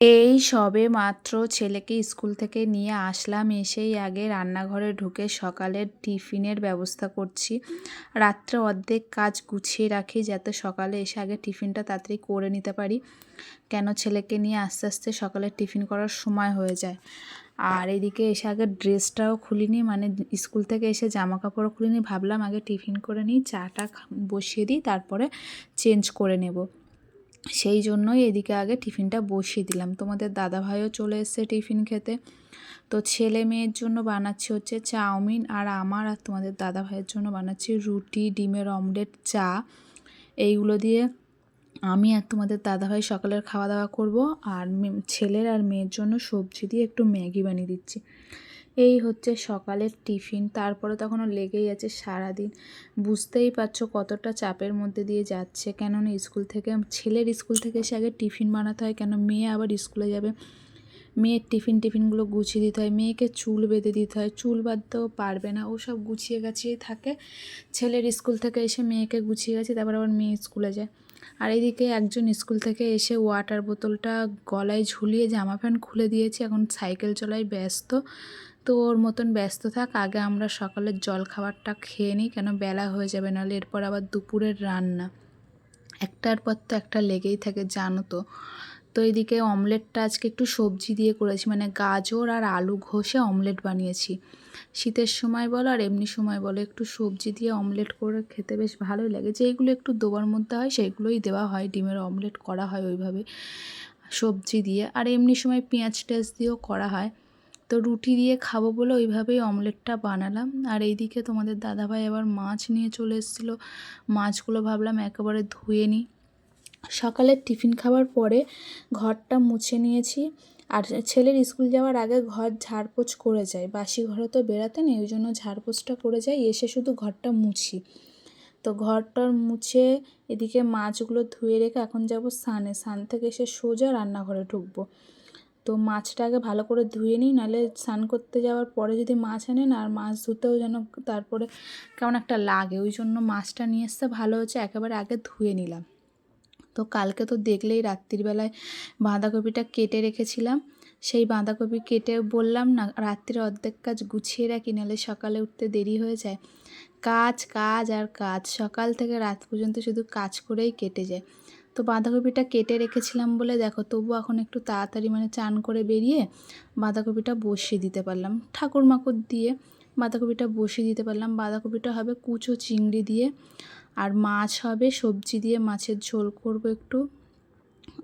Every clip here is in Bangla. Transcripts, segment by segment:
এই সবে মাত্র ছেলেকে স্কুল থেকে নিয়ে আসলাম। এসেই আগে রান্নাঘরে ঢুকে সকালের টিফিনের ব্যবস্থা করছি। রাত্রে অর্ধেক কাজ গুছিয়ে রাখি যাতে সকালে এসে আগে টিফিনটা তাড়াতাড়ি করে নিতে পারি। কেন ছেলেকে নিয়ে আস্তে আস্তে সকালের টিফিন করার সময় হয়ে যায়। আর এদিকে এসে আগে ড্রেসটাও খুলিনি মানে স্কুল থেকে এসে জামা কাপড়ও খুলিনি। ভাবলাম আগে টিফিন করে নিই, চাটা বসিয়ে দিই, তারপরে চেঞ্জ করে নেব। সেই জন্যই এদিকে আগে টিফিনটা বসিয়ে দিলাম। তোমাদের দাদাভাইও চলে এসছে টিফিন খেতে। তো ছেলে মেয়ের জন্য বানাচ্ছি হচ্ছে চাউমিন আর আমার আর তোমাদের দাদা ভাইয়ের জন্য বানাচ্ছি রুটি, ডিমের অমলেট, চা। এইগুলো দিয়ে আমি আর তোমাদের দাদাভাই সকালের খাওয়া দাওয়া করব আর ছেলের আর মেয়ের জন্য সবজি দিয়ে একটু ম্যাগি বানিয়ে দিচ্ছি। এই হচ্ছে সকালের টিফিন। তারপরে তখনও লেগেই আছে সারাদিন। বুঝতেই পারছ কতটা চাপের মধ্যে দিয়ে যাচ্ছে। কেননা স্কুল থেকে, ছেলের স্কুল থেকে এসে আগে টিফিন বানাতে হয় কেন মেয়ে আবার স্কুলে যাবে। মেয়ের টিফিন টিফিনগুলো গুছিয়ে দিতে হয়, মেয়েকে চুল বেঁধে দিতে হয়। চুল বাঁধতেও পারবে না, ও সব গুছিয়ে গাছিয়েই থাকে। ছেলের স্কুল থেকে এসে মেয়েকে গুছিয়ে গেছে, তারপর আবার মেয়ে স্কুলে যায়। আর এদিকে একজন স্কুল থেকে এসে ওয়াটার বোতলটা গলায় ঝুলিয়ে জামা প্যান্ট খুলে দিয়েছে। এখন সাইকেল চলায় ব্যস্ত। তো ওর মতন ব্যস্ত থাক, আগে আমরা সকালের জল খাবারটা খেয়ে নিই, কেন বেলা হয়ে যাবে, নাহলে এরপর আবার দুপুরের রান্না। একটার পর তো একটা লেগেই থাকে, জানো তো। তো এদিকে অমলেটটা আজকে একটু সবজি দিয়ে করেছি মানে গাজর আর আলু ঘষে অমলেট বানিয়েছি। শীতের সময় বলো আর এমনি সময় বলো, একটু সবজি দিয়ে অমলেট করে খেতে বেশ ভালোই লাগে। যেইগুলো একটু দোবার মধ্যে হয়, সেইগুলোই দেওয়া হয়, ডিমের অমলেট করা হয় ওইভাবে সবজি দিয়ে। আর এমনি সময় পেঁয়াজ টেঁয়াজ দিয়েও করা হয়। তো রুটি দিয়ে খাব বলে ওইভাবেই অমলেটটা বানালাম। আর এইদিকে তোমাদের দাদাভাই আবার মাছ নিয়ে চলে এসেছিল। মাছগুলো ভাবলাম একেবারে ধুয়ে নিই। সকালের টিফিন খাওয়ার পরে ঘরটা মুছে নিয়েছি। আর ছেলের স্কুল যাওয়ার আগে ঘর ঝাড়পোছ করে যায় বাসি ঘরে তো বেড়াতে নেই, ওই জন্য ঝাড়পোছটা করে যায় এসে শুধু ঘরটা মুছি। তো ঘরটার মুছে এদিকে মাছগুলো ধুয়ে রেখে এখন যাব সানে সান থেকে এসে সোজা রান্নাঘরে ঢুকবো। তো মাছটা আগে ভালো করে ধুয়ে নিই, নাহলে স্নান করতে যাওয়ার পরে যদি মাছ আনে না আর মাছ ধুতেও যেন তারপরে কেমন একটা লাগে। ওই জন্য মাছটা নিয়ে আসতে ভালো হচ্ছে একেবারে আগে ধুয়ে নিলাম। তো কালকে তো দেখলেই রাত্রিবেলায় বাঁধাকপিটা কেটে রেখেছিলাম। সেই বাঁধাকপি কেটে বললাম, না, রাত্রির অর্ধেক কাজ গুছিয়ে রাখি, নাহলে সকালে উঠতে দেরি হয়ে যায়। কাজ কাজ আর কাজ, সকাল থেকে রাত পর্যন্ত শুধু কাজ করেই কেটে যায়। তো বাঁধাকপিটা কেটে রেখেছিলাম বলে, দেখো তবু এখন একটু তাড়াতাড়ি মানে চান করে বেরিয়ে বাঁধাকপিটা বসিয়ে দিতে পারলাম। ঠাকুর মাকুর দিয়ে বাঁধাকপিটা বসিয়ে দিতে পারলাম। বাঁধাকপিটা হবে কুচো চিংড়ি দিয়ে, আর মাছ হবে সবজি দিয়ে, মাছের ঝোল করব একটু।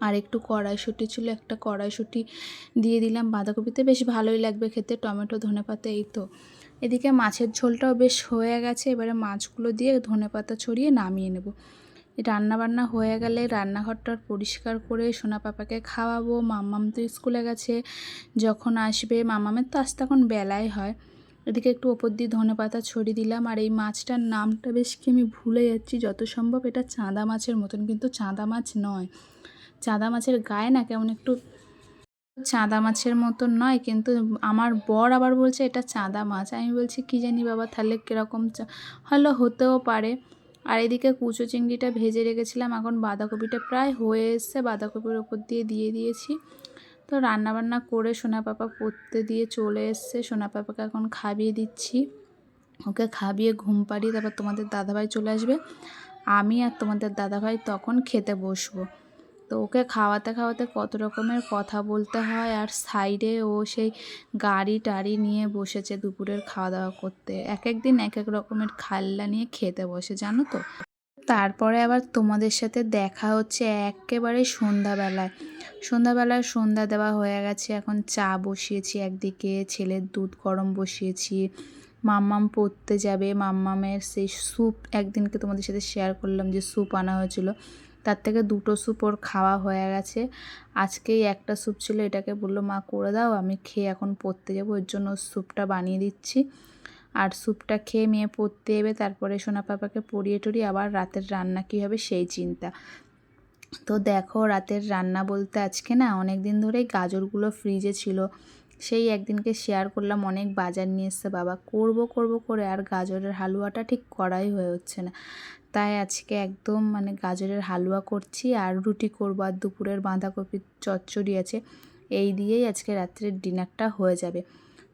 আর একটু কড়াইশুঁটি ছিল, একটা কড়াইশুঁটি দিয়ে দিলাম বাঁধাকপিতে। বেশ ভালোই লাগবে খেতে, টমেটো ধনে পাতা এই তো। এদিকে মাছের ঝোলটাও বেশ হয়ে গেছে, এবারে মাছগুলো দিয়ে ধনে পাতা ছড়িয়ে নামিয়ে নেব। রান্নাবান্না হয়ে গেলে রান্নাঘরটা পরিষ্কার করে সোনা পাপাকে খাওয়াবো, মাম্মাম তো স্কুলে গেছে, যখন আসবে মাম্মামের তো আসতে এখন বেলায় হয়। এদিকে একটু ওপর দিয়ে ধনে পাতা ছড়িয়ে দিলাম আর এই মাছটার নামটা বেশ কি আমি ভুলে যাচ্ছি, যত সম্ভব এটা চাঁদা মাছের মতন, কিন্তু চাঁদা মাছ নয়। চাঁদা মাছের গায়ে না কেমন একটু চাঁদা মাছের মতন নয়, কিন্তু আমার বর আবার বলছে এটা চাঁদা মাছ। আমি বলছি, কী জানি বাবা, তাহলে কীরকম হলো, হতেও পারে। আর এদিকে কুচো চিংড়িটা ভেজে রেখেছিলাম। এখন বাঁধাকপিটা প্রায় হয়ে এসছে, বাঁধাকপির ওপর দিয়ে দিয়ে দিয়েছি। তো রান্নাবান্না করে সোনা পাপা পড়তে দিয়ে চলে এসছে। সোনা পাপাকে এখন খাবিয়ে দিচ্ছি। ওকে খাবিয়ে ঘুম পাড়িয়ে তারপর তোমাদের দাদাভাই চলে আসবে। আমি আর তোমাদের দাদাভাই তখন খেতে বসবো। তো ওকে খাওয়াতে খাওয়াতে কত রকমের কথা বলতে হয় আর সাইডে ও সেই গাড়ি টাড়ি নিয়ে বসেছে দুপুরের খাওয়া দাওয়া করতে। এক এক দিন এক এক রকমের খাল্লা নিয়ে খেতে বসে, জানো তো? তারপরে আবার তোমাদের সাথে দেখা হচ্ছে একেবারে সন্ধ্যাবেলায়। সন্ধ্যাবেলায় সন্ধ্যা দেওয়া হয়ে গেছে, এখন চা বসিয়েছি একদিকে, ছেলের দুধ গরম বসিয়েছি, মাম্মাম পড়তে যাবে, মাম্মামের সেই স্যুপ, একদিনকে তোমাদের সাথে শেয়ার করলাম যে স্যুপ আনা হয়েছিল। তার থেকে দুটো স্যুপ ওর খাওয়া হয়ে গেছে। আজকেই একটা স্যুপ ছিল, এটাকে বলল, মা, করে দাও, আমি খেয়ে এখন পড়তে যাব, ওর জন্য স্যুপটা বানিয়ে দিচ্ছি। আর স্যুপটা খেয়ে মেয়ে পড়তে এবে, তারপরে সোনা পাপাকে পরিয়ে টরিয়ে আবার রাতের রান্না কী হবে সেই চিন্তা। তো দেখো, রাতের রান্না বলতে আজকে না অনেক দিন ধরেই গাজরগুলো ফ্রিজে ছিল। সেই একদিনকে শেয়ার করলাম, অনেক বাজার নিয়ে এসছে, বাবা, করব করব, করে। আর গাজরের হালুয়াটা ঠিক করাই হয়ে হচ্ছে না। তাই আজকে একদম মানে গাজরের হালুয়া করছি আর রুটি করব আর দুপুরের বাঁধাকপির চচ্চড়ি আছে। এই দিয়েই আজকে রাত্রের ডিনারটা হয়ে যাবে।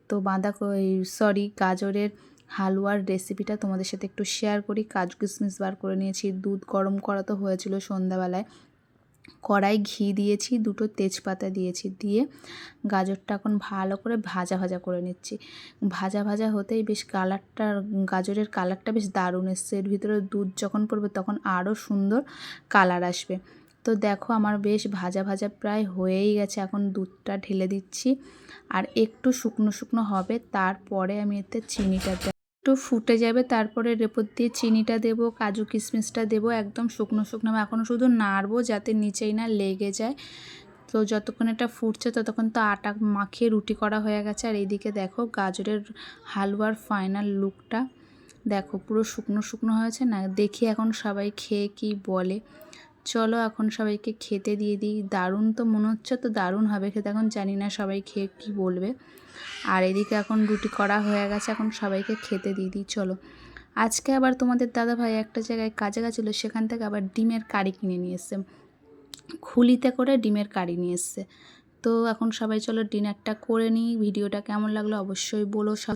তো বাঁধাকপি সরি গাজরের হালুয়ার রেসিপিটা তোমাদের সাথে একটু শেয়ার করি। কাজু কিশমিশ বার করে নিয়েছি। দুধ গরম করা তো হয়েছিল সন্ধ্যাবেলায়। কড়াই ঘি দিয়েছি, দুটো তেজপাতা দিয়েছি, দিয়ে গাজরটা এখন ভালো করে ভাজা ভাজা করে নিচ্ছি। ভাজা ভাজা হতেই বেশ কালারটা, গাজরের কালারটা বেশ দারুণ এসছে। এর ভিতরে দুধ যখন পড়বে তখন আরও সুন্দর কালার আসবে। তো দেখো আমার বেশ ভাজা ভাজা প্রায় হয়েই গেছে, এখন দুধটা ঢেলে দিচ্ছি। আর একটু শুকনো শুকনো হবে, তারপরে আমি এতে চিনিটা একটু ফুটে যাবে, তারপরে রেপর দিয়ে চিনিটা দেবো, কাজু কিশমিশটা দেবো, একদম শুকনো শুকনো। এখনও শুধু নাড়বো যাতে নিচেই না লেগে যায়। তো যতক্ষণ এটা ফুটছে ততক্ষণ তো আটা মাখিয়ে রুটি করা হয়ে গেছে। আর এইদিকে দেখো গাজরের হালুয়ার ফাইনাল লুকটা দেখো পুরো শুকনো শুকনো হয়েছে না, দেখি এখন সবাই খেয়ে কি বলে। চলো এখন সবাইকে খেতে দিয়ে দিই। দারুণ তো মনে হচ্ছে, তো দারুণ হবে খেতে। এখন জানি না সবাই খেয়ে কি বলবে। আর এদিকে এখন রুটি করা হয়ে গেছে, এখন সবাইকে খেতে দিয়ে দিই, চলো। আজকে আবার তোমাদের দাদা ভাই একটা জায়গায় কাজে গেছিল, সেখান থেকে আবার ডিমের কারি কিনে নিয়ে এসছে। খুলিতে করে ডিমের কারি নিয়ে এসছে। তো এখন সবাই চলো ডিনারটা করে নিই। ভিডিওটা কেমন লাগল অবশ্যই বলো সব